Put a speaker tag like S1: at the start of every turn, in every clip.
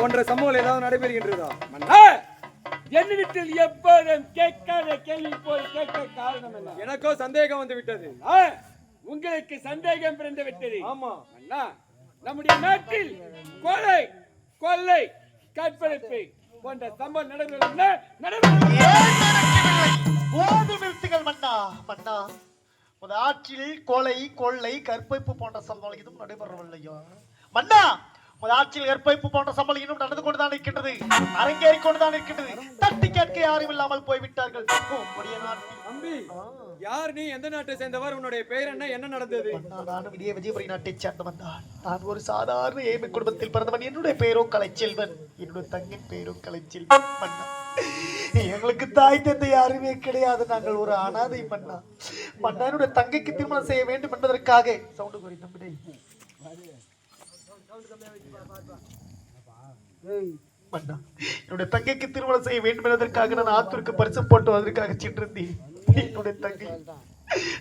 S1: போன்ற சம்பவங்கள் ஏதாவது நடைபெறுகின்றதா?
S2: மன்னா! என்னிடத்தில் எப்போதும் கேட்காத கேள்வி போல் கேட்க காரணம் என்ன?
S1: எனக்கோ சந்தேகம் வந்து விட்டது
S2: உங்களுக்கு சந்தேகம் பிறந்து விட்டது.
S1: ஆமா.
S2: அண்ணா நம்முடைய நாட்டில் கொலை கொள்ளை கற்பழிப்பு போன்ற சம்பவம்
S3: நடக்கவில்லை? போதும் நிறுத்துங்கள் மன்னா மன்னா. உன் ஆட்சியில் கொலை கொள்ளை கற்பழிப்பு போன்ற சம்பவம் இதுவும் நடைபெறவில்லையா? மன்னா! ஆட்சியில் கற்பழிப்பு போன்ற சம்பவம் இன்னும் நடந்து கொண்டுதான் இருக்கின்றது. அரங்கேறி கொண்டுதான் இருக்கின்றது. தட்டி கேட்க யாரும் இல்லாமல் போய்விட்டார்கள். உம்முடைய நாட்டில்
S1: தம்பி யார் நீ? எந்த நாட்டை சேர்ந்தவர்? உன்னுடைய பெயர் என்ன? என்ன நடந்தது?
S3: நானும் இதே விஜயபுரி நாட்டைச் சேர்ந்தவன் தான். நான் ஒரு சாதாரண ஏழ்மை குடும்பத்தில் பிறந்தவன். என்னுடைய பெயரோ கலைச்செல்வன். என்னுடைய தங்கின் பெயரோ கலைச்செல்வன் மன்னா. எங்களுக்கு தாய் தந்தை யாருமே கிடையாது. நாங்கள் ஒரு அனாதை மன்னா. மன்னா என்னுடைய தங்கைக்கு திருமணம் செய்ய வேண்டும் என்பதற்காக. சவுண்டு குறை நம்பினேன் மன்னா என்னுடைய தங்கைக்கு திருமணம் செய்ய வேண்டும் என்பதற்காக நான் ஆத்தூருக்கு பரிசு போட்டு வந்ததற்காக சென்றிருந்தேன். என்னுடைய தங்கை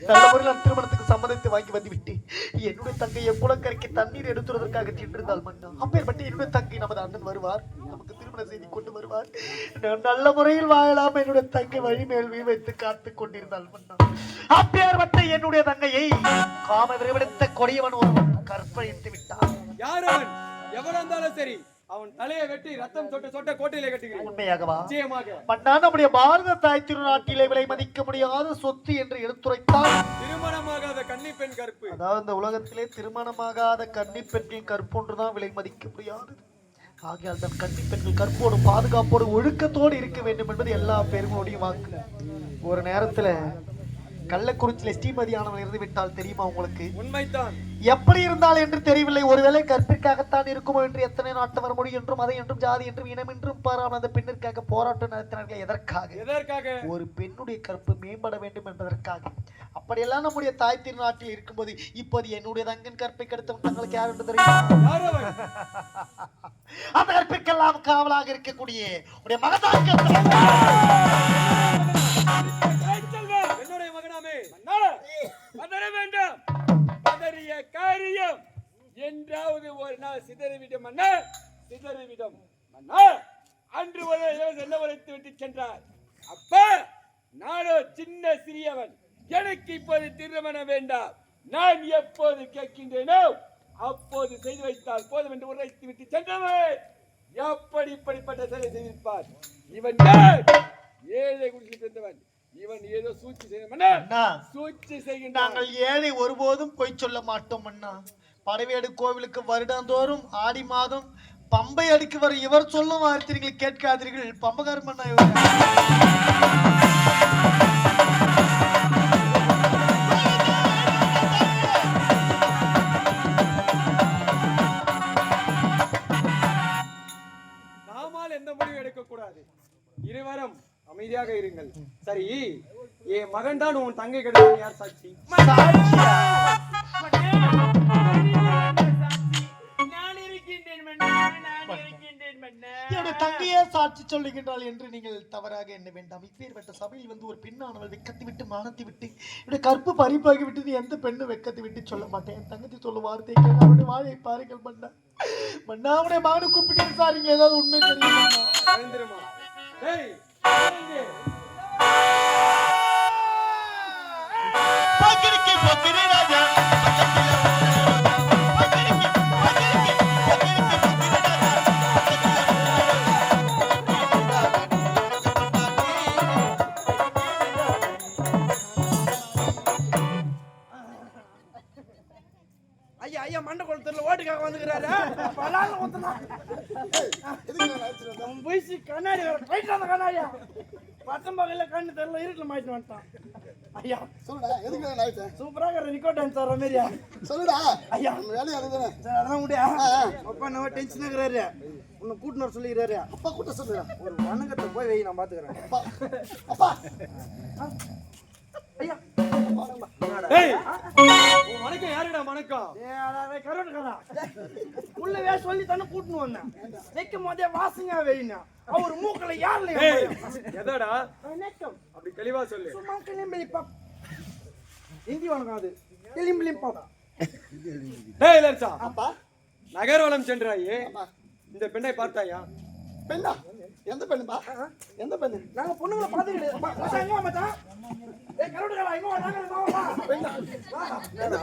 S3: நல்ல முறையில் நான் திருமணத்துக்கு சம்மதத்தை வாங்கி வந்து விட்டேன் என்னுடைய தங்கையை குளக்கரைக்கு தண்ணீர் எடுத்துவதற்காக சென்றிருந்தால் மன்னா. அப்பேற்பட்டு என்னுடைய தங்கை நமது அண்ணன் வருவார். நமக்கு திருமண செய்தி கொண்டு வருவார். நான் நல்ல முறையில் வாழலாம். என்னுடைய தங்கை வழி மேல் வீ வைத்து காத்து கொண்டிருந்தாள் மன்னா. அப்பேற்பட்ட என்னுடைய தங்கையை காம விரைவெடுத்த கொடியவன் ஒருவன் கற்பழித்து விட்டான்.
S1: யார் அவன்? எவ்வளவு இருந்தாலும் சரி. அவன் தலையை வெட்டி ரத்தம் சொட்ட சொட்ட கோட்டையில கட்டுகிறேன்
S3: உண்மையாகவா?
S1: நிச்சயமாக.
S3: மன்னா நம்முடைய பாரத தாய் திருநாட்டிலே விலை மதிக்க முடியாத சொத்து என்று எடுத்துரைத்தால்
S1: திருமணமாகாத கன்னி பெண் கற்பு.
S3: அதாவது இந்த உலகத்திலே திருமணமாகாத கன்னி பெண்கள் கற்பொன்றுதான் விலை மதிக்க முடியாதது ஆகையால் தன் கன்னி பெண்கள் கற்போடு பாதுகாப்போடு ஒழுக்கத்தோடு இருக்க வேண்டும் என்பது எல்லா பெருமையோடையும் வாக்கு. ஒரு நேரத்துல கள்ளக்குறிச்சியில ஸ்ரீமதியானவள் இருந்து விட்டால் தெரியுமா உங்களுக்கு?
S1: உண்மைதான்.
S3: எப்படி இருந்தால் என்று தெரியவில்லை. ஒருவேளை கற்பிற்காகத்தான் இருக்குமோ என்று எத்தனை நாட்டவர் மொழி என்றும் அதை என்றும் ஜாதி என்றும் இனம் என்றும் பாராமல் அந்த பெண்ணிற்காக போராட்டம் நடத்தினார்கள். எதற்காக?
S1: எதற்காக?
S3: ஒரு பெண்ணுடைய கற்பு மேம்பட வேண்டும் என்பதற்காக. அப்படியெல்லாம் நம்முடைய தாய் திருநாட்டில் இருக்கும்போது இப்போது என்னுடைய தங்கன் கற்பை கெடுத்தவன் தங்களுக்கு யார் என்று தெரியும்? அந்த கற்பிற்கெல்லாம் காவலாக இருக்கக்கூடிய உடைய மகதான்
S2: என்றாவது ஒரு நாள் சிதறிவிடும் அண்ணா. சிதறிவிடும் அண்ணா. அன்று ஒரு என்ன உரைத்து விட்டு சென்றார்? அப்ப நானோ சின்ன சிறியவன். எனக்கு இப்போது திருமணம் வேண்டாம். நான் எப்போது கேட்கின்றேனோ அப்போது செய்து வைத்தால் போதும் என்று உரைத்து விட்டு சென்றவன். எப்படி இப்படிப்பட்ட செயலை செய்திருப்பார்? இவன் ஏழை குடிச்சு பிறந்தவன் இவன் ஏதோ சூழ்ச்சி
S3: அண்ணா
S2: சூழ்ச்சி செய்கின்றான்.
S3: நாங்கள் ஏழை ஒருபோதும் பொய் சொல்ல மாட்டோம் அண்ணா. படவேடு கோவிலுக்கு வருடந்தோறும் ஆடி மாதம் பம்பை அடிக்கு வரும் இவர் சொல்லும் வார்த்தை நீங்கள் கேட்காதீர்கள். பம்பகாரம் அண்ணா இவர்
S1: நாமால் எந்த முடிவும் எடுக்கக்கூடாது. இருவரும் அமைதியாக இருங்கள். சரி என் மகன் தான் உன் தங்கை கிடையாது யார் சாட்சி?
S3: என்னுடைய தங்கையே சாட்சி சொல்லுகின்றாள் என்று நீங்கள் தவறாக எண்ண வேண்டாம். இப்பேற்பட்ட சபையில் வந்து ஒரு பெண்ணானவள் வெக்கத்தை விட்டு மானத்தை விட்டு என்னுடைய கற்பு பறிப்பாகி விட்டது எந்த பெண்ணும் வெக்கத்தை விட்டு சொல்ல மாட்டேன் என் தங்கச்சி சொல்ல வார்த்தை அவருடைய வாயை பாருங்கள் மன்னா. மன்னா அவனுடைய மகனை கூப்பிட்டு விசாரிங்க ஏதாவது உண்மை தெரியுமா. பக்கிரிக்கி பக்கிரி ராஜா.
S4: அவன் போயிச்சு கண்ணாடி வேற போயிட்டு அந்த கண்ணாடியா? பட்டம் பகல்ல கண்ணு தெரியல இருட்டுல மாட்டிட்டு வந்துட்டான். ஐயா.
S5: சொல்லுடா எதுக்கு நான் ஆயிட்டேன்
S4: சூப்பராக ரெக்கார்ட் டான்ஸ் ஆடுற மாதிரியா?
S5: சொல்லுடா
S4: ஐயா.
S5: நம்ம வேலையை அதுதானே?
S4: சரி அதெல்லாம் முடியா அப்பா நம்ம டென்ஷன் இருக்கிறாரு. உன்னை கூட்டினு வர சொல்லிக்கிறாரு.
S5: அப்பா கூட்ட சொல்லுடா.
S4: ஒரு வணக்கத்தை போய் வை நான் பாத்துக்கிறேன்.
S5: அப்பா அப்பா.
S4: ஐயா.
S1: வணக்கம் யாருடா வணக்கம்?
S4: கருவட்டுக்காரா உள்ளவே சொல்லி தானே கூட்டினு வந்தேன். வைக்கும் போதே வாசனையா வைனா அவர் மூக்கல யாருல
S1: எதடா?
S4: வணக்கம்.
S1: அப்படி தெளிவா சொல்லு.
S4: சும்மா பாப். ஹிந்தி வணக்கம் அது. கிளிம்பிளி பாப்.
S1: டேய் லட்சா
S5: அப்பா
S1: நகர்வலம் சென்றாயே. இந்த பெண்ணை பார்த்தாயா?
S5: பெண்ணா? எந்த பெண்ணுப்பா எந்த பெண்ணு
S4: நாங்க பொண்ணுங்களை பார்த்து கிடையாது எங்க மச்சான்? எங்க.
S5: பெண்ணா
S4: பெண்ணு.
S5: எந்த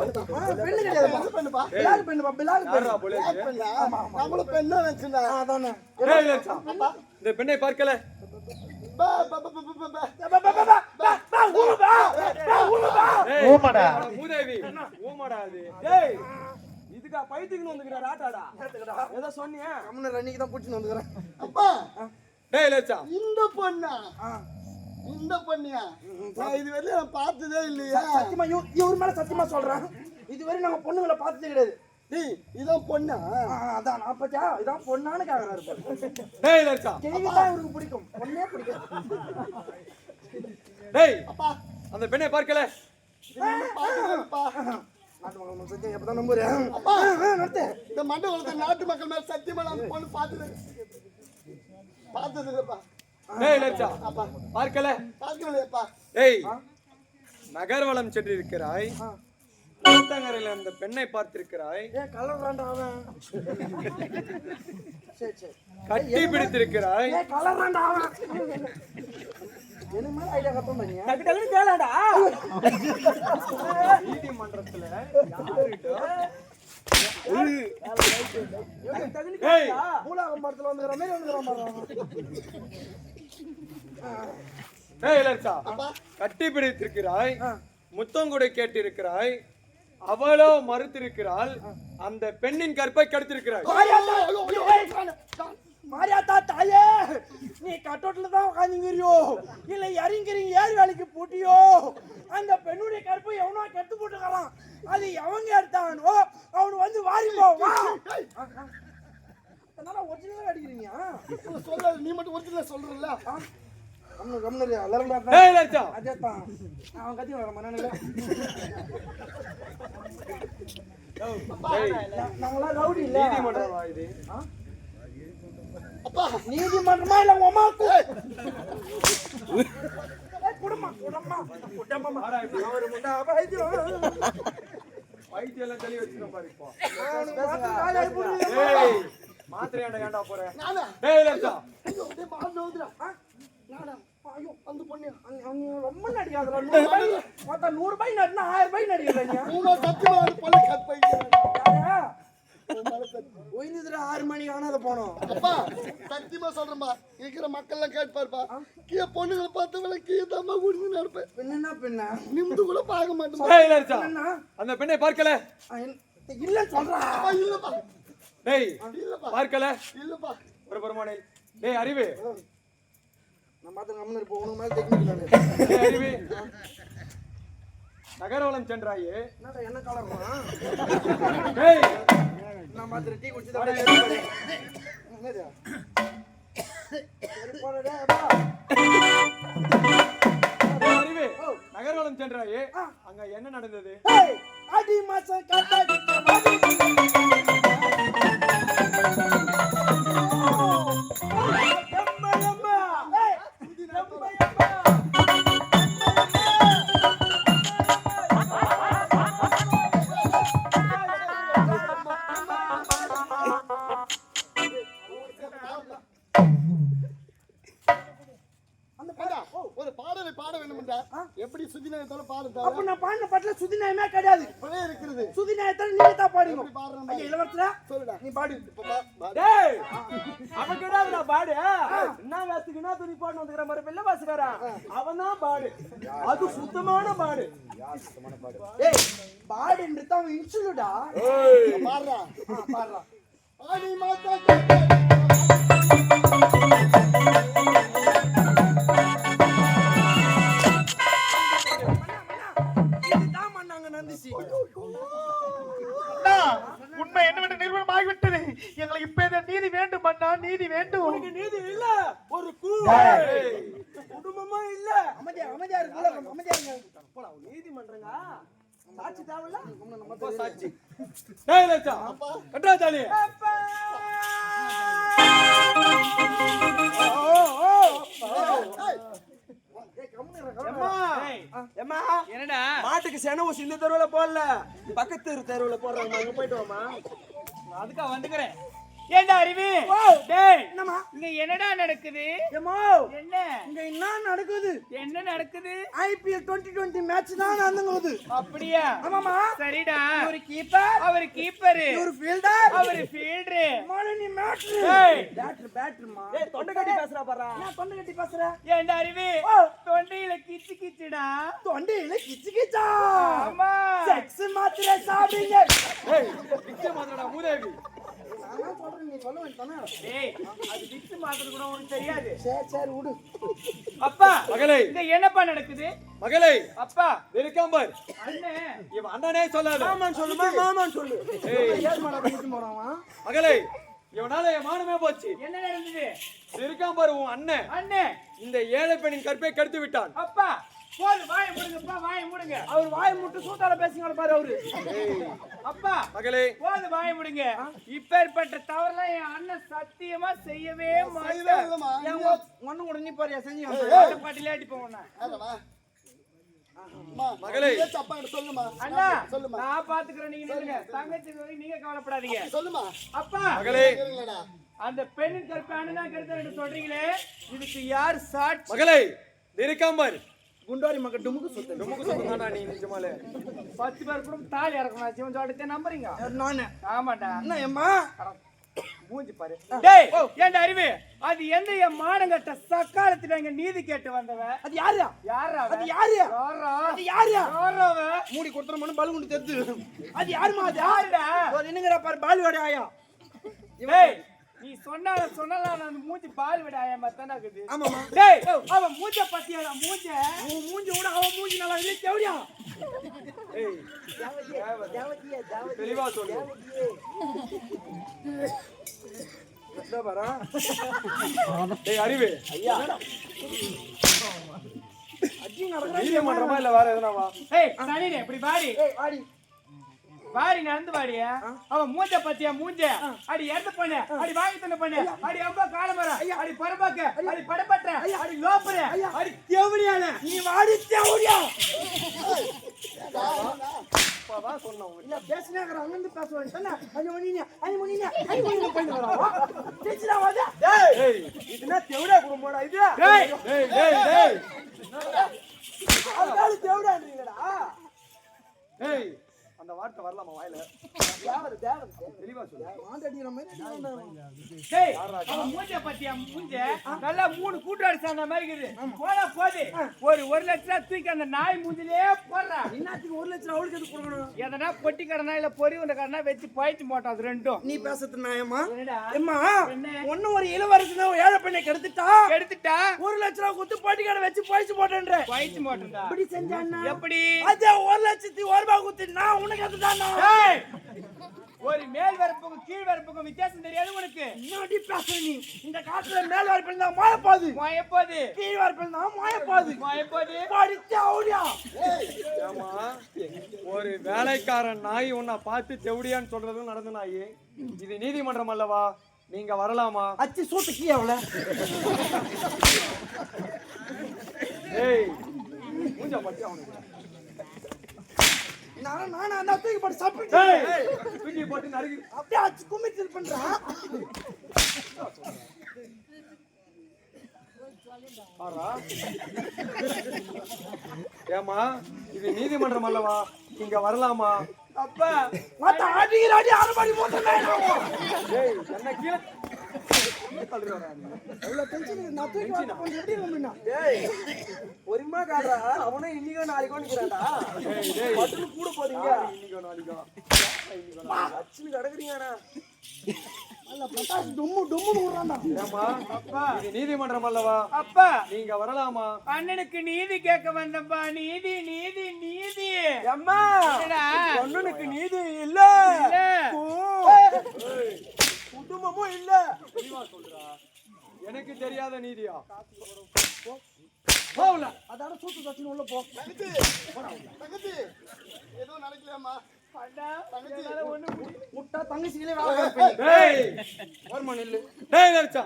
S5: பெண்ணுப்பா
S4: பிலால் பெண்ணுப்பா, பிலால் பெண்ணு.
S5: பெண்ணா நம்மளும் பெண்ணா நினைச்சுனா
S4: ஆ, அதானே.
S1: இந்த பெண்ணை பார்க்கல இதுக்கா பைத்துக்குன்னு வந்துக்கிற ராட்டாடா ஏதோ சொன்னியா
S4: ரன்னிக்கு தான் பிடிச்சின்னு வந்துக்கிறேன்.
S5: அப்பா
S1: டேய் லட்சா
S5: இந்த பொண்ணா?
S4: ஆ,
S5: இந்த பொண்ணியா? நான் இது நான் பார்த்ததே இல்லையா?
S4: சத்தியமா இவ- இவர் மேல சத்தியமா சொல்றேன் இதுவரை நாங்க பொண்ணுங்களை பார்த்ததே கிடையாது.
S5: டேய் இதான் பொண்ணா?
S4: ஆ, அதான். நான் பாத்தியா இதான் பொண்ணான்னு கேக்குறாரு பாரு.
S1: டேய் லட்சா
S4: தான் இவருக்கு பிடிக்கும். பொண்ணே பிடிக்கும்
S1: டேய்
S5: அப்பா.
S1: அந்த பெண்ணை பார்க்கல.
S4: நாட்டு மக்கள்
S5: மேல சத்தியமா நான் பொண்ணு பார்த்தது பார்த்தது இல்லப்பா
S1: டேய் லட்சா.
S5: அப்பா
S1: பார்க்கல.
S5: பார்க்கலையப்பா.
S1: டேய் நகர்வலம் சென்றிருக்கிறாய். குளத்தங்கரையில் அந்த பெண்ணை பார்த்திருக்கிறாய். கட்டி பிடித்திருக்கிறாய். நீதிமன்றத்துல யாருகிட்ட ஏய்,
S4: பூலாகம் படத்துல வந்துக்கிற மாதிரி வந்துக்கிற மாதிரி
S1: கட்டி பிடித்திருக்கிறாய் முத்தம் கூட கேட்டிருக்கிறாய் அவளோ மறுத்திருக்கிறாள் அந்த பெண்ணின் கற்பை கெடுத்திருக்கிறாய்.
S4: மாரியாத்தா தாயே நீ கட்டோட்டில் தான் உட்காந்துங்கிறியோ இல்ல இறங்கிறீங்க ஏர் வேலைக்கு போட்டியோ? அந்த பெண்ணுடைய கற்பை எவனோ கெட்டு போட்டுக்கலாம் அது எவங்க எடுத்தானோ அவனு வந்து வாரி போ வா. அதனால ஒரிஜினலாக அடிக்கிறீங்க
S5: சொல்ல நீ மட்டும் ஒரிஜினல் சொல்றல
S4: கம்னு கம்னு எல்லாரும்
S1: ஏய் லட்சா
S4: அதே தான் அவன் கத்தி வர மனநிலை
S1: ஏய்,
S4: நாங்களாம் ரவுடி இல்ல.
S1: நீதிமன்றமா இது?
S5: அப்பா.
S4: நீதிமன்றமா இல்ல ஏய், குடும்பம் குடும்பம். குடும்பம். அவரு முண்டா பைத்தியம்
S1: பைத்தியம் எல்லாம் தெளிவு வச்சுக்கோ பாரு இப்போ. மாத்திரையாண்ட ஏன்டா போற?
S5: நானா.
S1: ஏய் லட்சா.
S5: ஐயோ டேய் அந்த பொண்ணு.
S4: அவன் ரொம்ப நடிக்காதடா. நூறு ரூபாய் மொத்தம் நூறு ரூபாய் நடினா ஆயிரம் ரூபாய் நடிக்கிறேன்
S5: மூணு சத்தியமா அந்த பொண்ணு
S4: ஒய்ந்துதுடா ஆறு மணி காணாத போனோம்.
S5: அப்பா சத்தியமா சொல்றேன்பா. இருக்கிற மக்கள் எல்லாம் கேட்பாருப்பா கீழே பொண்ணுங்களை பார்த்தவங்கள கீழே தாம்மா குடிச்சு நடப்பேன்.
S4: பின்னா பின்ன
S5: நிமிந்து கூட பார்க்க மாட்டேன்
S1: அந்த பெண்ணை பார்க்கல.
S4: இல்ல சொல்றா.
S5: இல்லப்பா.
S1: டேய்
S5: இல்லப்பா.
S1: பார்க்கல.
S5: இல்லப்பா.
S1: ஒரு பெருமானே டேய் அறிவு.
S4: நான் பார்த்து கம்மன் இருப்போம் உனக்கு மேல
S1: டேய். அறிவு. நகர்வலம் சென்றாயே.
S4: என்ன கலர்மா நான் பார்த்து டீ குடிச்சு
S1: நகர்வலம் சென்றாயே. அங்க என்ன நடந்தது?
S4: அடி மாசம் காத்தாடி
S1: அவன் கிடையாதுடா பாடு என்ன வேஸ்துக்கு என்ன துணி பாடு வந்துக்கிற மாதிரி வெள்ள வாசுக்காரா அவன் தான் பாடு. அது சுத்தமான பாடு.
S4: ஏய் பாடுன்றது தான் அவன் இன்சுலுடா
S5: பாடுறா.
S4: பாடுறா.
S5: ஆடி மாதா
S4: அமைதியா அமைதியா இருக்கு அமைதியா இருங்க.
S1: போலாம் நீதிமன்றங்க? சாட்சி தேவையில்ல? அப்பா சாட்சி. டேய் லட்சா கட்டா தாலி
S2: ஏம்மா? என்னடா? மாட்டுக்கு செனவு சின்ன தெருவுல போடல. பக்கத்து தெரு தெருவுல போடுறாங்க அங்க போயிட்டு வாமா
S6: அதுக்கா வந்துக்கிறேன்.
S2: ஏண்டா அறிவு?
S4: ஓ.
S2: டேய்
S4: என்னம்மா?
S2: இங்க என்னடா நடக்குது?
S4: ஏம்மா
S2: என்ன?
S4: இங்க என்ன நடக்குது?
S2: என்ன நடக்குது?
S4: ஐபிஎல் டுவெண்ட்டி டுவெண்ட்டி மேட்ச் தான் நடந்துங்குது.
S2: அப்படியா?
S4: ஆமாமா
S2: சரிடா.
S4: ஒரு கீப்பர்
S2: அவர் கீப்பரு
S4: ஒரு ஃபீல்டர்
S2: அவர் ஃபீல்டரு
S4: மாலினி மேட்ரு
S2: ஏய்.
S4: பேட்டர் பேட்டர்மா
S1: ஏய் தொண்டை கட்டி பேசுறா பாரா.
S4: நான் தொண்டை கட்டி பேசுற?
S2: ஏண்டா அறிவு?
S4: ஓ.
S2: தொண்டையில கிச்சு கிச்சுடா.
S4: தொண்டையில கிச்சு கிச்சா.
S2: ஆமா.
S4: செக்ஸ் மாத்திரை சாப்பிடுங்க.
S1: ஏய் நிச்சயம் மாத்திரடா மூதேவி
S4: நான் சொல்றேன் நீ சொல்ல வேண்டாம்
S2: டேய் அது வித்து கூட உனக்கு தெரியாது.
S4: சரி சரி விடு.
S2: அப்பா
S1: மகளே.
S2: இங்க என்னப்பா நடக்குது?
S1: மகளே.
S2: அப்பா.
S1: இருக்காம்பர்
S2: அண்ணே.
S1: இவன் அண்ணனே சொல்லாத.
S4: மாமான்னு மாமான்னு சொல்லு.
S1: ஏய்.
S4: பண்ணிட்டு போறான்
S1: மகளே இவனால என் மானமே போச்சு.
S2: என்ன நடந்தது?
S1: இருக்காம்பர் உன் அண்ணன்
S2: அண்ணே.
S1: இந்த ஏழை பெண்ணின் கற்பை கெடுத்து விட்டான்.
S2: அப்பா. போது வாயை மூடுங்கப்பா வாயை மூடுங்க.
S4: அவர் வாய் முட்டு சூத்தால பேசுங்க பாரு அவரு.
S2: அப்பா
S1: மகளே.
S2: போது வாயை மூடுங்க. இப்பேற்பட்ட தவறுலாம் என் அண்ணன் சத்தியமா செய்யவே மாட்டேன்
S4: ஒண்ணு கூட நீ பாரு செஞ்சு.
S2: பாட்டிலே
S5: அதவா? அம்மா,
S1: மகளே.
S5: தப்பா சொல்லுமா
S2: அண்ணா
S5: சொல்லுமா
S2: நான் பாத்துக்கிறேன் நீங்க நில்லுங்க. தங்கச்சி நீங்க கவலைப்படாதீங்க.
S5: சொல்லுமா
S2: அப்பா.
S1: மகளே.
S2: அந்த பெண்ணின் கற்பை அண்ணனா கருத்து சொல்றீங்களே இதுக்கு யார் சாட்சி?
S1: மகளே இருக்காம்பர்
S4: குண்டாரி மக்கள் டுமுக்கு சுத்த.
S1: ரொம்ப சொந்தம்தான்டா நீ நிஜமாலே.
S2: பத்து பேர் கூட தாலி இறக்கணும் சிவன் சொல்லிட்டு நம்புறீங்க
S4: நானு?
S2: ஆமாடா.
S4: என்ன ஏம்மா
S2: மூஞ்சி பாரு. டேய் ஏன்டா அறிவு? அது எந்த என் மானங்கட்ட சக்காலத்துல எங்க நீதி கேட்டு வந்தவ?
S4: அது யாரு
S2: யாரா?
S4: அது யாரு
S2: யாரா?
S4: அது யாரு
S2: யாரா அவ?
S4: மூடி கொடுத்துறோம்னு பலு குண்டு தெரிது. அது யாருமா அது?
S2: யாருடா?
S4: ஒரு என்னங்கிற பாரு பாலுவோட ஆயா.
S2: டேய் நீ சொன்னால சொன்னால அந்த மூஞ்சி பால் விட ஆயா மத்தானா இருக்குது.
S4: ஆமாமா
S2: டேய் அவன் மூஞ்ச பத்தியாடா மூஞ்ச?
S4: அவன் மூஞ்சி விட அவன் மூஞ்சி நல்லா இல்லை தேவடியா?
S1: ஏய் தெளிவா சொல்லு.
S4: பாரா?
S1: டேய் அறிவு.
S4: அஜி நடக்கிறா
S1: நீதிமன்றமா இல்ல வேற எதுனாவா
S2: ஏய் இப்படி பாடி
S4: ஏய் ஆடி
S2: பாரி நடந்து பாடி அவன் மூஞ்ச பத்தியா மூஞ்ச? அடி இறந்து பண்ணு. அடி வாங்கி தண்ணு பண்ணு. அடி அம்பா காலமர அடி பரபாக்க அடி படப்பட்ட அடி லோப்பர. அடி தேவடியான.
S4: நீ வாடி தேவடியா? வாடா. குடும்பம்டா இது?
S2: டேய்.
S1: அந்த வார்த்தை வரலாமா வாயில?
S4: தேவர் தேவர்
S1: தெளிவா சொல்லு.
S4: மாண்டடிக்கிற மாதிரி
S2: டேய் அவன் மூஞ்ச பத்தியா? மூஞ்ச? நல்லா மூணு கூட்டாடி சார்ந்த மாதிரி இருக்குது. போடா போது ஒரு ஒரு லட்சம் ரூபா தூக்கி அந்த நாய் மூஞ்சிலே போடுறா.
S4: இன்னத்துக்கு ஒரு லட்சம் அவளுக்கு எது கொடுக்கணும்?
S2: எதனா பொட்டி கடனா இல்ல பொறி உண்ட கடனா வச்சு போயிட்டு போட்டோம் அது ரெண்டும்.
S4: நீ பேசுறது
S2: என்னடா?
S4: அம்மா
S2: என்ன?
S4: ஒண்ணு ஒரு ஏழை பெண்ணை கெடுத்துட்டா?
S2: எடுத்துட்டா
S4: ஒரு லட்ச ரூபா கொடுத்து பாட்டி கடை வச்சு போயிச்சு போட்டேன்ற.
S2: போயிட்டு போட்டோம்டா
S4: எப்படி செஞ்சான்னா
S2: எப்படி?
S4: அதே ஒரு லட்சத்தி ஒரு ரூபாய் கொடுத்து நான் உனக்கு!
S2: ஒரு மேல் வரப்புக்கும் கீழ் வரப்புக்கும் வித்தியாசம் தெரியாது உனக்கு.
S4: என்னடி பேசுற நீ? இந்த காட்டுல மேல் வரப்பில் தான் மாய போகுது
S2: மயப்போது.
S4: கீழ் வரப்பில் தான் மாய போகுது
S2: மயப்போது
S4: படிச்சா
S1: ஏமா ஒரு வேலைக்காரன் நாய் உன்னை பார்த்து செவடியான்னு சொல்றதும் நடந்த நாய். இது நீதிமன்றம் அல்லவா? நீங்க வரலாமா?
S4: அச்சி சூத்து கீ அவள.
S1: ஏய் மூஞ்ச பத்தி அவனுக்கு.
S4: நான் நானும் அந்த தூக்கி போட்டு சாப்பிட்டு
S1: தூக்கி போட்டு நறுக்கி.
S4: அப்படியே அச்சு பண்றான்
S1: பாரா. ஏமா இது நீதிமன்றம் அல்லவா? நீங்க வரலாமா?
S2: அப்பா
S4: மத்த அடிக்கிற அடி அரைபடி போட்டு
S1: என்ன கீழே பொறுமா காடுறா அவனே இன்னைக்கோ நாளைக்கோ மட்டும் கூட போறீங்க இன்னைக்கோ நாளைக்கோ அச்சுன்னு கிடக்குறீங்கடா நீதிமன்றம் அல்லவா
S2: அப்பா
S1: நீங்க வரலாமா
S2: அண்ணனுக்கு நீதி கேட்க வந்தப்பா நீதி நீதி நீதி
S4: அம்மா
S2: என்னடா?
S4: பொண்ணுனுக்கு நீதி இல்ல
S2: இல்ல.
S4: குடும்பமும் இல்ல.
S1: தெளிவா சொல்றா எனக்கு தெரியாத நீதியா? போகல.
S4: அதான சூத்து தச்சுன்னு உள்ள போ.
S5: தங்கச்சி.
S2: ஒண்ணும் முடியல.
S4: முட்டா தங்கச்சிகளே வேலை
S1: டேய் ஓரமா நில்லு. டேய் நரிச்சா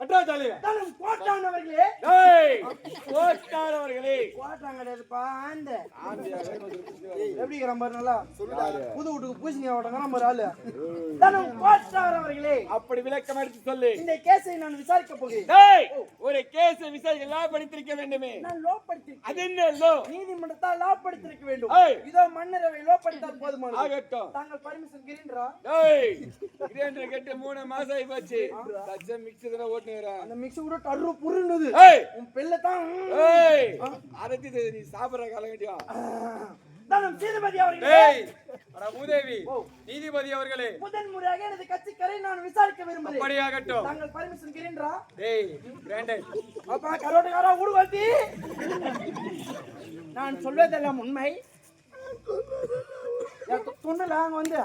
S1: கட்டா தலைவன்.
S4: தனம் கோட்டான் கிடையாதுப்பா ஆந்த எப்படி நல்லா? புது வீட்டுக்கு பூசணி ஓட்டங்க நம்ம ஆளு. தனம் கோட்டார் அவர்களே
S2: அப்படி விளக்கம் எடுத்து சொல்லு.
S4: இந்த கேஸை நான் விசாரிக்க போகிறேன்.
S2: டேய் ஒரு கேஸ் விசாரிக்க லா படித்திருக்க வேண்டுமே.
S4: நான் லோ படித்து
S2: அது என்ன லோ
S4: நீதிமன்றத்தால் லா படித்திருக்க வேண்டும். இதோ மன்னரவை லோ படித்தால் போதுமானது.
S2: ஆகட்டும்.
S4: தாங்கள் பர்மிஷன் கிரீன்றா
S2: டேய் கிரேண்டர் கட்டு மூணு மாசம் ஆகி போச்சு தானே ஓட்டுனுறேன்
S4: அந்த மிக்ஸ் கூட டர்ரு புருன்னுது.
S2: ஏய்!
S4: உன் பிள்ளை தான்.
S2: ஏய்! அரைச்சி நீ சாப்பிடுற காலகட்டியா
S4: தனம் சேதுபதி அவர்களே.
S1: நீதிபதி அவர்களே.
S4: முதன் முறையாக எனது கட்சிக்கரை நான் விசாரிக்க விரும்புகிறேன்.
S1: அப்படியாகட்டும்.
S4: தாங்கள் பர்மிஷன் கிரீன்றா
S1: டேய் கிராண்டட்
S4: அப்பா கரோட்டுக்காரா ஊடுகாட்டி நான் சொல்வதெல்லாம் உண்மை. சொன்னல அங்க வந்து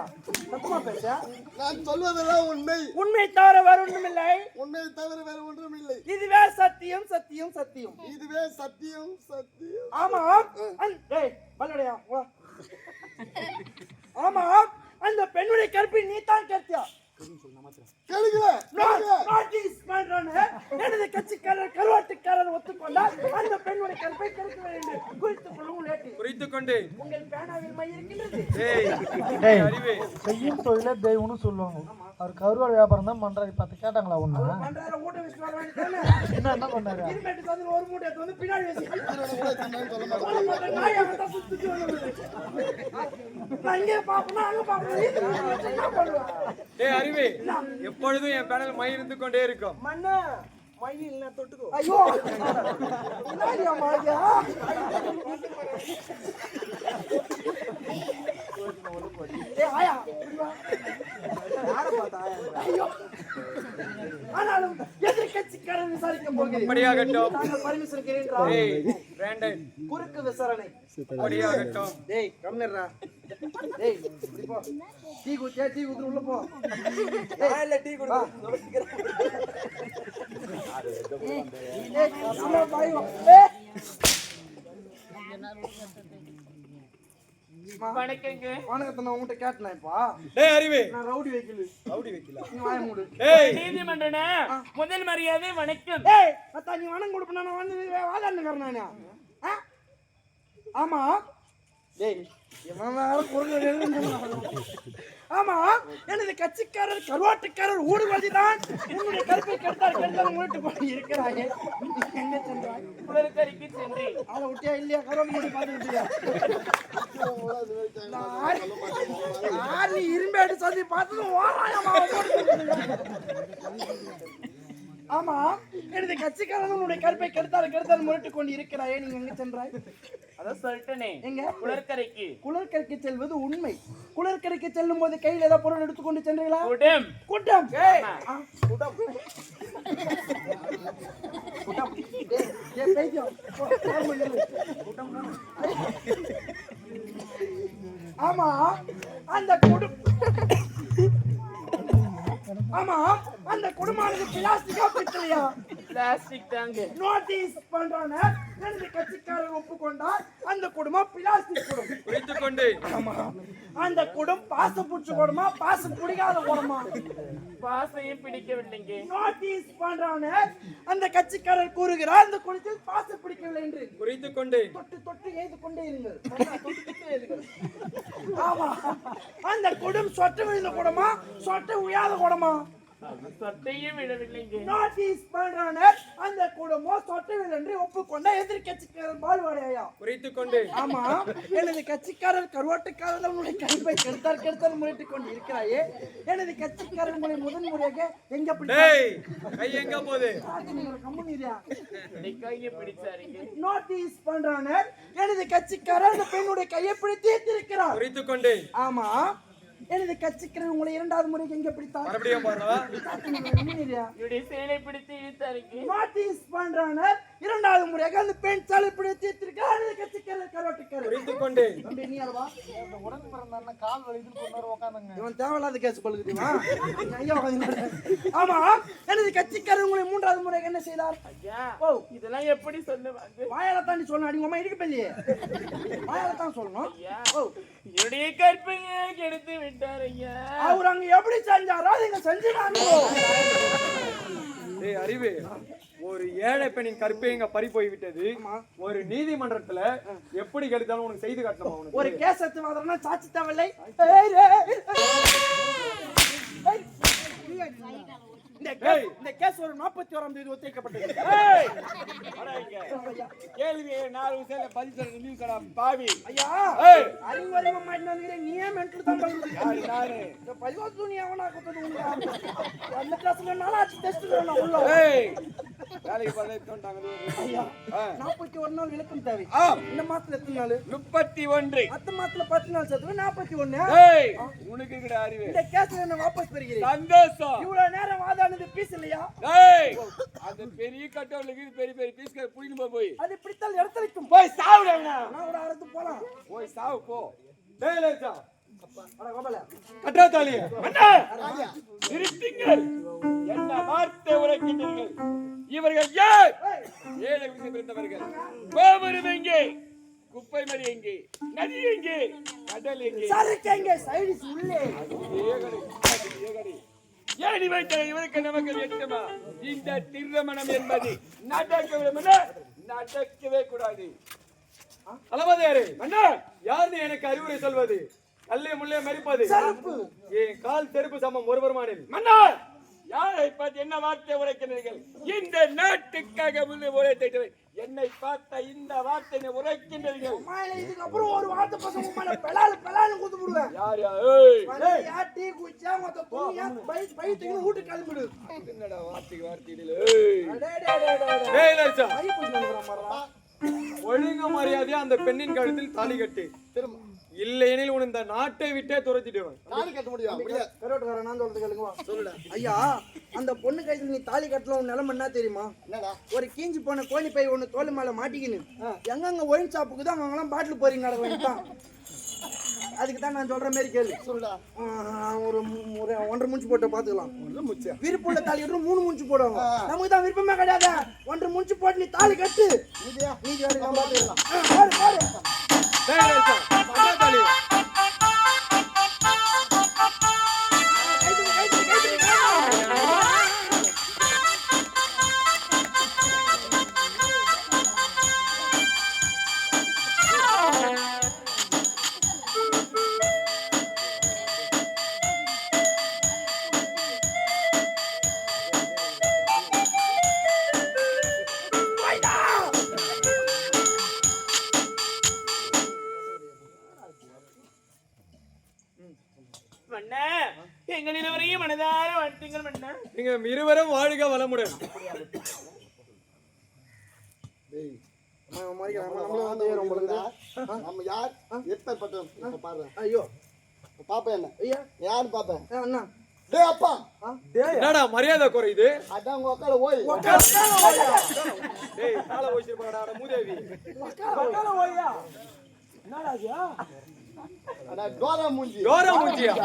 S4: பேச.
S5: நான் சொல்வதெல்லாம் உண்மை.
S4: உண்மை தவிர வேற ஒண்ணுமில்லை
S5: உண்மையை தவிர வேற ஒன்றும் இல்லை
S4: இதுவே சத்தியம் சத்தியம் சத்தியம்.
S5: இதுவே சத்தியம் சத்தியம்.
S4: ஆமா. அந்த- டேய் பல்லடையா ஆமா. அந்த பெண்ணுடைய கற்பை நீ தான் கருத்தியா எனது கட்சிக்காரர் கருவாட்டுக்காரர் ஒத்துக்கொண்டால் அந்த பெண்ணுடைய கற்பை கருக்க வேண்டும் குறித்துக் கொள்ளும்
S1: குறித்துக் கொண்டு.
S4: உங்கள் பேனாவில் மை இருக்கின்றது.
S1: டேய் அறிவு.
S6: செய்யும் தொழில தெய்வம்னு சொல்லுவாங்க. அவர் கருவாடு வியாபாரம் தான் பண்றாரு. பார்த்து கேட்டாங்களா ஒண்ணு? என்ன என்ன பண்ணாரு
S4: ஒரு மூட்டை வந்து பின்னாடி
S1: எப்பொழுதும் என் பேனல் மை இருந்து கொண்டே இருக்கும்.
S4: மண்ணா மயில் நான் தொட்டுக்கோ. ஐயோ என்னடியா மாயா ஆனாலும் எதிர்க்கட்சிக்காரன் விசாரிக்க போகிறேன் குறுக்கு விசாரணை.
S1: அப்படியாகட்டும்
S4: டேய் கம்னர்ரா டேய் இப்படி போ. டீ குடிச்சா டீ குடுத்து உள்ள போ. நான் இல்ல டீ குடு. ஏய் கசுமா பாய் வா ஏய்
S2: வணக்கங்க.
S4: வணக்கத்தை நான் உன்கிட்ட கேட்டேன் இப்பா?
S1: டேய் அறிவு.
S4: நான் ரவுடி வைக்கல?
S1: ரவுடி வைக்கல.
S4: நீ வாய மூடு.
S1: டேய்
S2: நீதிமன்றன? முதல் மரியாதை வணக்கம்.
S4: அத்தா நீ வணக்கம் கொடுப்ப நான் வந்து வாதாடுறேன் நானே. ஆமா. ஆமா எனது கட்சிக்காரர் கருவாட்டுக்காரர் ஊடுபதி தான் உன்னுடைய கருப்பை கெடுத்தார் கெடுத்தார் முன்னிட்டு போய் இருக்கிறாங்க எங்க சென்றாய்?
S2: குளக்கரைக்கு சென்றேன்
S4: அதை விட்டியா இல்லையா கருவாட்டு முடி பார்த்ததும் ஓராயமா ஆமா. எனது கட்சிக்காரன் உன்னுடைய கருப்பை கெடுத்தார் கெடுத்தார் முரட்டு கொண்டு இருக்கிறாயே நீங்க எங்க சென்றாய்?
S2: அதான் சொல்லிட்டனே.
S4: எங்க?
S2: குளக்கரைக்கு
S4: குளர்கரைக்கு செல்வது உண்மை. குளர்கரைக்கு செல்லும் போது கையில் ஏதாவது பொருள் எடுத்துக்கொண்டு சென்றீங்களா கூட்டம் கூட்டம் கூட்டம். ஆமா. அந்த குடும். ஆமா. குடும்பமானது பிளாஸ்டிக்கா பித்தளையா
S2: பிளாஸ்டிக் தாங்க.
S4: நோட்டீஸ் பண்றான எனது கட்சிக்காரர் ஒப்புக்கொண்டால் அந்த குடும்பம் பிளாஸ்டிக் குடும்பம்
S1: குறித்துக் கொண்டு
S4: ஆமா. அந்த குடம் பாசம் பிடிச்ச குடமா பாசம் பிடிக்காத குடமா
S2: பாசையும் பிடிக்கவில்லைங்க.
S4: நோட்டீஸ் பண்றான அந்த கட்சிக்காரர் கூறுகிறார் அந்த குடத்தில் பாசம் பிடிக்கவில்லை என்று.
S1: குறித்துக் கொண்டு
S4: தொட்டு தொட்டு எழுது கொண்டே இருங்கள். ஆமா. அந்த குடம் சொட்டு விழுந்த குடமா சொட்டு உயாத குடமா
S2: சொட்டையும் விடவில்லைங்க.
S4: நோட்டீஸ் அந்த குடும்பம் சொட்டு விழன்று ஒப்புக்கொண்ட எதிர்கட்சிக்காரர் பால்வாடையா
S1: குறித்துக் கொண்டு
S4: ஆமா. எனது கட்சிக்காரர் கருவாட்டுக்காரர் உன்னுடைய கருப்பை கெடுத்தார் கெடுத்தார் முறையிட்டுக் கொண்டு இருக்கிறாயே எனது கட்சிக்காரர் உங்களை முதன் முறையாக எங்க
S1: கை எங்க போகுது?
S4: நோட்டீஸ் பண்றான எனது கட்சிக்காரர் அந்த பெண்ணுடைய கையை பிடித்து ஏற்றிருக்கிறார்
S1: குறித்துக் கொண்டு
S4: ஆமா. எனது கட்சிக்காரர் உங்களை இரண்டாவது முறைக்கு எங்க பிடித்தார்?
S1: மறுபடியும்
S2: சேலை பிடித்து
S4: பண்றான இரண்டாவது முறையாக அந்த பெண் ஏற்றிருக்கிறார் எனது கட்சிக்காரர் கருவாட்டுக்காரர்
S1: குறித்துக் கொண்டு
S4: தம்பி, நீ alவா?
S6: உடன் பிறந்தாருன்னா கால் வலிக்குதுன்னு கொண்டாரு உட்காந்துங்க
S4: இவன் தேவையில்லாத கேஸ் பழுகுதுமா ஐயா ஆமா எனது கட்சிக்காரர் உங்களை மூன்றாவது முறை என்ன செய்தார்?
S2: ஐயா
S4: ஓ.
S2: இதெல்லாம் எப்படி சொல்லுவாங்க?
S4: வாயால தாண்டி சொல்லணும் அடி உமா இருக்கு பெல்லியே வாயால தான் சொல்லணும். ஓ.
S2: என்னுடைய கற்பையை கெடுத்து விட்டார் ஐயா.
S4: அவர் அங்க எப்படி செஞ்சாரோ அதை இங்க செஞ்சுட்டாங்க
S1: டேய் அறிவு ஒரு ஏழை பெண்ணின் கற்பை இங்க பறி போய் விட்டது ஒரு நீதிமன்றத்துல எப்படி கெடுத்தாலும் உனக்கு செய்து காட்டணுமா
S4: ஒரு கேஸ் எடுத்து வாங்குறோம்னா சாட்சி தேவையில்லை. இந்த கேஸ் இந்த கேஸ் ஒரு நாற்பத்தி ஓராம் தேதி ஒத்திவைக்கப்பட்டது.
S7: கேள்வி நாலு விஷயம் பதில் பாவி.
S4: ஐயா அறிவு அறிவு மாட்டி வந்துக்கிறேன் நீ ஏன் மென்டல் தான்
S7: யாரு நானு
S4: இந்த பதிவாசு நீ அவனா கொடுத்தது உனக்கு அந்த கிளாஸ்ல நாளாச்சு டெஸ்ட் வேணும் உள்ள.
S7: வேலைக்கு
S4: ஐயா நாற்பத்தி ஒரு நாள் விளக்கம் தேவை. இந்த மாசத்துல எத்தனை நாள்?
S7: முப்பத்தி ஒன்று.
S4: அடுத்த மாசத்துல பத்து நாள் சேர்த்து நாற்பத்தி ஒண்ணு.
S7: உனக்கு இருக்கிற அறிவு.
S4: இந்த கேஸ்ல என்ன வாபஸ் பெறுகிறேன்
S7: சந்தோஷம்.
S4: இவ்வளவு நேரம் வாதாடுனது பீஸ் இல்லையா?
S7: அந்த பெரிய கட்டவுளுக்கு பெரிய பெரிய பீஸ்க புடின்னு போய்.
S4: அது பிடித்தால் இடத்தளிக்கும்
S7: போய் சாவுடா
S4: நான் கூட அறுத்து போலாம்.
S7: போய் சாவு போ.
S1: டேய் கட்டா
S7: நிறுத்துங்கள் என்ன வார்த்தை உரைக்கின்றீர்கள்? இவர்கள் யார்? ஏழை பிறந்தவர்கள். கோபுரம் எங்கே? குப்பை மறி எங்கே? நதி எங்கே? கடல் எங்கே?
S4: சரக்கங்க சைடிஸ் உள்ளே.
S7: ஏணி வைத்த இவருக்கு நமக்கு எட்டுமா? இந்த திருமணம் என்பது நடக்கவில்லை நடக்கவே கூடாது.
S1: அளவதையாரே
S7: அண்ணா
S1: யார் நீ எனக்கு அறிவுரை சொல்வது? கல்லே முள்ளே மறிப்பது.
S4: செருப்பு.
S1: என் கால் செருப்பு சமம் ஒரு பெருமானில்
S7: மன்னா யாரை பார்த்து என்ன வார்த்தை உரைக்கிறீர்கள்? இந்த நாட்டுக்காக முன்னே உரைத்தவர் என்னை பார்த்த இந்த வார்த்தை உரைக்கின்றீர்கள்.
S4: மாயில இதுக்கு அப்புறம் ஒரு வார்த்தை பசங்க மேல பெலால் பெலால் குத்து போடுவேன்.
S7: யார் யார் ஏய்!
S4: வந்து யா டீ குடிச்சா மொத்த பை பை தூக்கி வீட்டு கிளம்பிடு
S7: என்னடா வார்த்தைக்கு ஏய்
S4: பாருடா.
S1: ஒழுங்கு மரியாதையா அந்த பெண்ணின் கழுத்தில் தாலி கட்டு.
S5: திரும்ப.
S1: இல்லையெனில் உன் இந்த நாட்டை விட்டே துரத்திடுவேன்.
S5: தாலி கட்ட முடியும்?
S4: நான் சொல்றது கேளுங்க வா. ஐயா அந்த பொண்ணு கைத்துல நீ தாலி கட்டல உன் நிலைமை என்ன தெரியுமா?
S5: என்னடா?
S4: ஒரு கீஞ்சி போன கோழி பை ஒண்ணு தோல் மேல மாட்டிக்கின்னு எங்கெங்க ஒயின் ஷாப்புக்கு தான் அங்கெல்லாம் பாட்டில் போறீங்க நடக்க வேண்டியதான் அதுக்கு தான் நான் சொல்ற மாதிரி கேளு.
S5: சொல்லுடா.
S4: ஒரு ஒரு ஒன்றரை மூஞ்சி போட்டு பாத்துக்கலாம்.
S5: ஒன்றும் முச்சியா
S4: விருப்புள்ள தாலி கட்டு மூணு மூஞ்சி போடுவாங்க. நமக்கு தான் விருப்பமே கிடையாது. ஒன்றரை மூஞ்சி போட்டு நீ தாலி கட்டு. ஆ, பாரு பாரு.
S1: டேய்
S7: மண்ணா
S1: நீங்க இருவரும் வாழ்க வளமுடன்.
S5: நம்ம யார்? எப்பேற்பட்டவன் இப்ப பாரு.
S4: ஐயோ.
S5: பாப்பேன் என்ன?
S4: ஐயா.
S5: யாரு பாப்பேன்?
S4: ஆ, அண்ணா.
S5: டேய் அப்பா!
S1: என்னடா மரியாதை குறையுது
S5: அதான் உங்க அக்கால ஓய்.
S1: டேய் காலை வச்சிருப்பாடா மூதேவி.
S5: அதான் டோரா மூஞ்சி.
S1: டோரா மூஞ்சியா?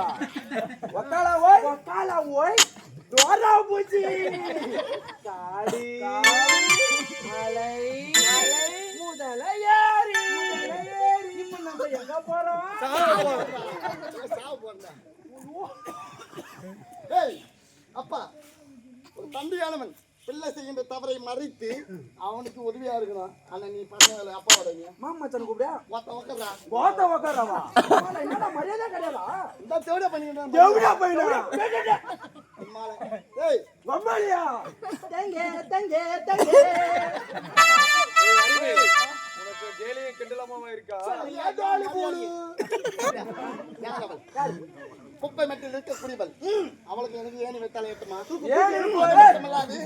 S4: ஒக்கால ஓய். ஒக்கால ஓய். டோரா பூச்சி காடி மலை மலை முதல ஏறி இப்ப நம்ம எங்க போறோம்
S1: சாவ போ.
S5: சாவு போறேன் டேய் அப்பா ஒரு தந்தையானவன் பிள்ளை செய்கின்ற தவறை மறைத்து அவனுக்கு உதவியா இருக்கணும் ஆனா நீ பண்ண அப்பாவோட நீ
S4: மாமச்சான் கூப்பிடா
S5: ஒத்த ஒக்கறா
S4: கோத்த உக்காரவா? என்னடா மரியாதை கிடையாதா?
S5: இந்த தேவடா பண்ணிட்டு
S4: தேவடா தங்க தங்க தங்க.
S1: ஏய், உனக்கு கேலியும் இருக்கா?
S5: ஏதாளி போடு. குப்பை மெட்டில் இருக்கக்கூடியவள் அவளுக்கு எனக்கு ஏணி வைத்தாலே
S4: ஏன் இருக்கு?
S5: மட்டுமல்லாது